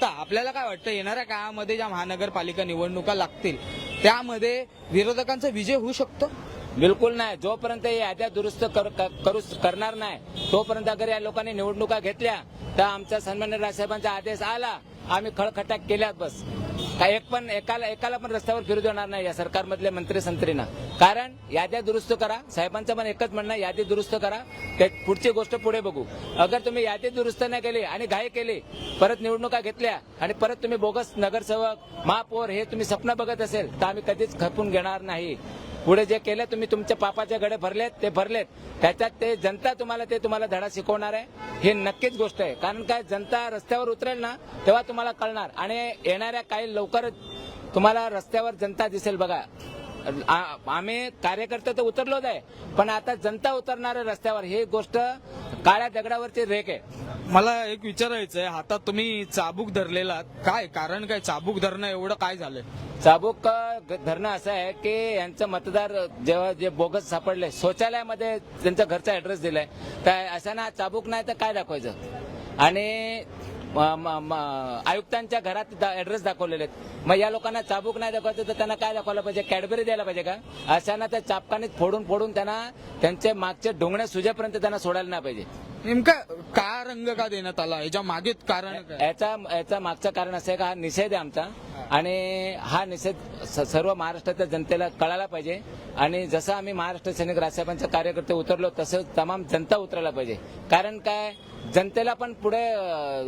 आता आपल्याला काय वाटतं येणाऱ्या काळामध्ये ज्या महानगरपालिका निवडणुका लागतील त्यामध्ये विरोधकांचा विजय होऊ शकतो? बिलकुल नाही. जोपर्यंत हे याद्या दुरुस्त कर, करू करणार नाही तोपर्यंत अगर या लोकांनी निवडणुका घेतल्या तर आमच्या सन्मान्य राजसाहेबांचा आदेश आला आम्ही खळखटाक केल्यात बस. काय एक पण एकाला एकाला पण रस्त्यावर फिरू देणार नाही या सरकारमधल्या मंत्री संत्रीना कारण याद्या दुरुस्त करा. साहेबांचं पण एकच म्हणणं यादी दुरुस्त करा. ते पुढची गोष्ट पुढे बघू. अगर तुम्ही यादी दुरुस्त नाही केली आणि घाई केली परत निवडणुका घेतल्या आणि परत तुम्ही बोगस नगरसेवक महापौर हे तुम्ही स्वप्न बघत असेल तर आम्ही कधीच खपून घेणार नाही. पुढे जे केलं तुम्ही तुमच्या पापाचे गडे भरलेत ते भरलेत. त्याच्यात ते जनता तुम्हाला ते तुम्हाला धडा शिकवणार आहे. हे नक्कीच गोष्ट आहे. कारण काय जनता रस्त्यावर उतरेल ना तेव्हा तुम्हाला कळणार. आणि येणाऱ्या काही लवकरच तुम्हाला रस्त्यावर जनता दिसेल बघा. आम्ही कार्यकर्ते तर उतरलोच आहे. पण आता जनता उतरणार आहे रस्त्यावर. ही गोष्ट काळ्या दगडावरची रेख आहे. मला एक विचारायचं आहे हातात तुम्ही चाबूक धरलेला काय कारण काय चाबूक धरणं एवढं काय झालंय? चाबूक अ, धरणं असं आहे की यांचं मतदार जेव्हा जे बोगस सापडले शौचालयामध्ये त्यांच्या घरचा ऍड्रेस दिलाय. तर असं ना चाबूक नाही तर काय दाखवायचं? आणि म- म- म- आयुक्तांच्या घरात ऍड्रेस दाखवलेले आहेत. मग या लोकांना चाबूक नाही दाखवायचं तर त्यांना काय दाखवायला पाहिजे? कॅडबरी द्यायला पाहिजे का? अशांना त्या चापकाने फोडून फोडून त्यांना त्यांचे मागचे डोंगणे सुजेपर्यंत त्यांना सोडायला नाही पाहिजे. नेमका का रंग का देण्यात आला? याच्या मागे कारण काय? याचा याचा मागचं कारण असं आहे का? हा निषेध आहे आमचा. आणि हा निषेध स- सर्व महाराष्ट्राच्या जनतेला कळायला पाहिजे. आणि जसं आम्ही महाराष्ट्र सैनिक राजसाहेबांचे कार्यकर्ते उतरलो तसं तमाम जनता उतरायला पाहिजे. कारण काय? जनतेला पण पुढे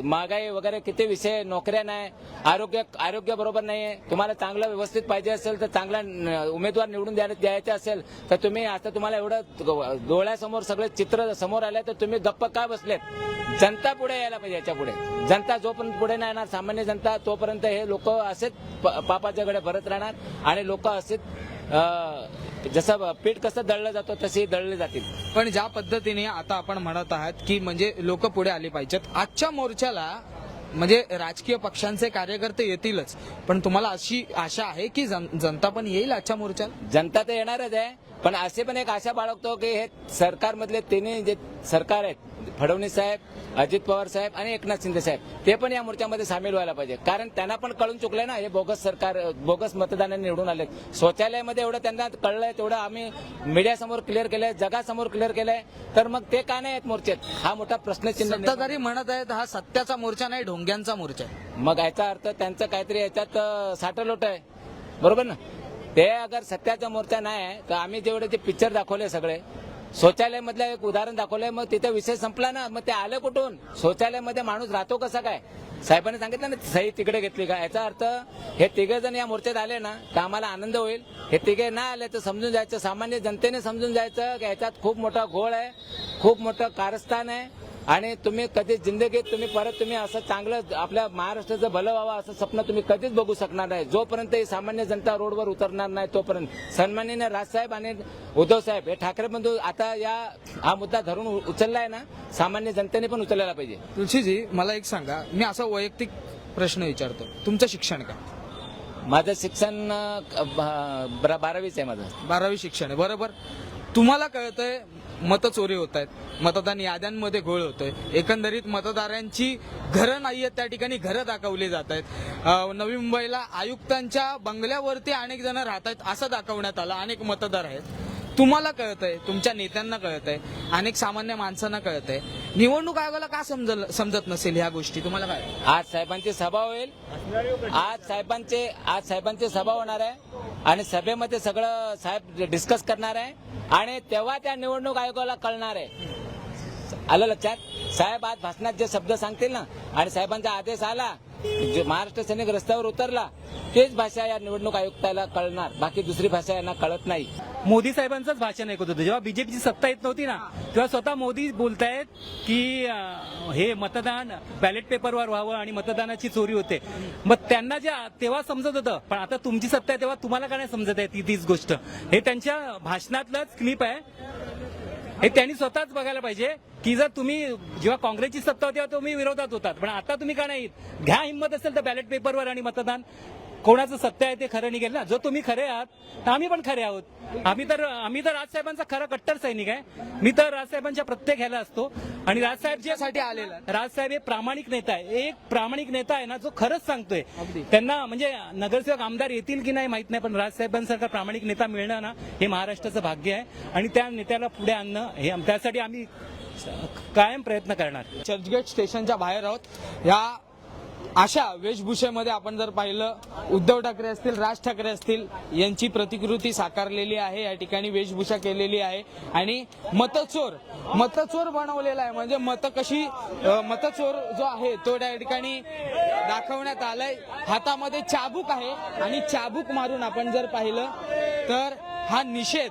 महागाई वगैरे किती विषय नोकऱ्या नाही आरोग्य आरोग्य बरोबर नाहीये. तुम्हाला चांगलं व्यवस्थित पाहिजे असेल तर चांगला न- उमेदवार निवडून द्या- द्यायचा असेल तर तुम्ही आता तुम्हाला एवढं डोळ्यासमोर सगळे चित्र समोर आले तर तुम्ही गप्प का बसलेत? जनता पुढे यायला पाहिजे याच्यापुढे. जनता जोपर्यंत पुढे नाही येणार सामान्य जनता तोपर्यंत हे लोक असेच प- पापाच्या भरत राहणार आणि लोक असेच जसं पीठ कसं दळलं जातं तसे दळले जातील. पण ज्या पद्धतीने आता आपण म्हणत आहात की म्हणजे लोक पुढे आली पाहिजेत आजच्या मोर्चाला म्हणजे राजकीय पक्षांचे कार्यकर्ते येतीलच. पण तुम्हाला अशी आशा आहे की जन- जनता पण येईल आजच्या मोर्चाला? जनता तर येणारच आहे. पण असे पण एक आशा बाळगतो की हे सरकारमधले तिन्ही जे सरकार आहेत फडणवीस साहेब अजित पवार साहेब आणि एकनाथ शिंदे साहेब ते पण या मोर्चामध्ये सामील व्हायला पाहिजे. कारण त्यांना पण कळून चुकलंय ना हे बोगस सरकार बोगस मतदानाने निवडून आले शौचालयामध्ये एवढं त्यांना कळलंय तेवढं आम्ही मीडियासमोर क्लिअर केलंय जगासमोर क्लिअर केलंय. तर मग ते का नाही आहेत मोर्चेत? हा मोठा प्रश्नचिन्ह निर्माण- सत्ताधारी म्हणत आहेत हा सत्याचा मोर्चा नाही ढोंग्यांचा मोर्चा आहे. मग याचा अर्थ त्यांचं काहीतरी याच्यात साठलोट आहे. बरोबर ना? ते अगर सत्याचा मोर्चा नाही आहे तर आम्ही जेवढे ते पिक्चर दाखवले सगळे शौचालय मधलं एक उदाहरण दाखवलंय मग तिथे विषय संपला ना मग ते आलं कुठून? शौचालयामध्ये माणूस राहतो कसा काय? साहेबांनी सांगितलं ना सही तिकडे घेतली का? याचा अर्थ हे तिघे जण या मोर्चात आले ना तर आम्हाला आनंद होईल. हे तिघे नाही आले तर समजून जायचं सामान्य जनतेने समजून जायचं की याच्यात खूप मोठा घोळ आहे खूप मोठं कारस्थान आहे. आणि तुम्ही कधीच जिंदगीत तुम्ही परत तुम्ही असं चांगलं आपल्या महाराष्ट्राचं भलं व्हावं असं स्वप्न तुम्ही कधीच बघू शकणार नाही. जोपर्यंत ही सामान्य जनता रोडवर उतरणार नाही तोपर्यंत. सन्माननीय राजसाहेब आणि उद्धव साहेब हे ठाकरे बंधू आता या हा मुद्दा धरून उचललाय ना सामान्य जनतेने पण उचलायला पाहिजे. तुळशीजी मला एक सांगा मी असा वैयक्तिक प्रश्न विचारतो. तुमचं शिक्षण काय माझं शिक्षण बारावीच आहे माझं. बारावी शिक्षण आहे बरोबर. तुम्हाला कळतंय मत चोरी होत आहेत. मतदान याद्यांमध्ये घोळ होतोय. एकंदरीत मतदारांची घरं नाही आहेत त्या ठिकाणी घरं दाखवली जात आहेत. नवी मुंबईला आयुक्तांच्या बंगल्यावरती अनेक जण राहत आहेत असं दाखवण्यात आलं. अनेक मतदार आहेत. तुम्हाला कळतंय तुमच्या नेत्यांना कळतंय अनेक सामान्य माणसांना कळतंय. निवडणूक आयोगाला का समजल समजत नसेल ह्या गोष्टी? तुम्हाला काय? आज साहेबांची सभा होईल. आज साहेबांचे आज साहेबांची सभा होणार आहे. आणि सभेमध्ये सगळं साहेब डिस्कस करणार आहे. आणि तेव्हा त्या निवडणूक आयोगाला कळणार आहे. आलं लक्षात? साहेब आज भाषणात जे शब्द सांगतील ना आणि साहेबांचा आदेश आला जे महाराष्ट्र सैनिक रस्त्यावर उतरला तेच भाषा या निवडणूक आयुक्ताला कळणार. बाकी दुसरी भाषा यांना कळत नाही. मोदी साहेबांचंच भाषण ऐकत होतं. जेव्हा बीजेपीची सत्ता येत नव्हती ना तेव्हा स्वतः मोदी बोलतायत की हे मतदान बॅलेट पेपरवर व्हावं आणि मतदानाची चोरी होते. मग त्यांना जे तेव्हा समजत होतं पण आता तुमची सत्ता आहे तेव्हा तुम्हाला का नाही समजत आहे ती तीच गोष्ट? हे त्यांच्या भाषणातलंच क्लिप आहे. हे त्यांनी स्वतःच बघायला पाहिजे की जर तुम्ही जेव्हा काँग्रेसची सत्ता होती तेव्हा तुम्ही विरोधात होतात. पण आता तुम्ही का नाही घ्या हिंमत असेल तर बॅलेट पेपरवर आणि मतदान. कोणाचं सत्य आहे ते खरं निघेल ना? जो तुम्ही खरे आहात तर आम्ही पण खरे आहोत. आम्ही तर आम्ही तर राजसाहेबांचा खरा कट्टर सैनिक आहे. मी तर राजसाहेबांच्या प्रत्येक ह्याला असतो. आणि राजसाहेब जे साठी आलेला राजसाहेब हे प्रामाणिक नेता आहे. एक प्रामाणिक नेता आहे ना जो खरंच सांगतोय. त्यांना म्हणजे नगरसेवक आमदार येतील की नाही माहीत नाही पण राजसाहेबांसारखा प्रामाणिक नेता मिळणं ना हे महाराष्ट्राचं भाग्य आहे. आणि त्या नेत्याला पुढे आणणं हे त्यासाठी आम्ही कायम प्रयत्न करणार. चर्चगेट स्टेशनच्या बाहेर आहोत. या अशा वेशभूषेमध्ये आपण जर पाहिलं उद्धव ठाकरे असतील राज ठाकरे असतील यांची प्रतिकृती साकारलेली आहे या ठिकाणी वेशभूषा केलेली आहे. आणि मतचोर मतचोर बनवलेला आहे. म्हणजे मत कशी मतचोर जो आहे तो त्या ठिकाणी दाखवण्यात आलाय. हातामध्ये चाबूक आहे. आणि चाबूक मारून आपण जर पाहिलं तर हा निषेध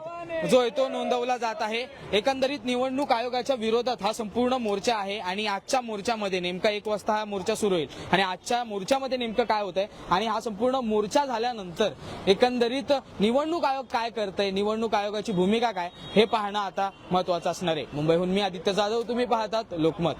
जो आहे तो नोंदवला जात आहे. एकंदरीत निवडणूक आयोगाच्या विरोधात हा संपूर्ण मोर्चा आहे आणि आजच्या मोर्चामध्ये नेमका एक वाजता हा मोर्चा सुरू होईल. आणि आजच्या मोर्चामध्ये नेमकं काय होत आहे आणि हा संपूर्ण मोर्चा झाल्यानंतर एकंदरीत निवडणूक आयोग काय करतंय? निवडणूक आयोगाची भूमिका काय? हे पाहणं आता महत्वाचं असणार आहे. मुंबईहून मी आदित्य जाधव तुम्ही पाहतात लोकमत.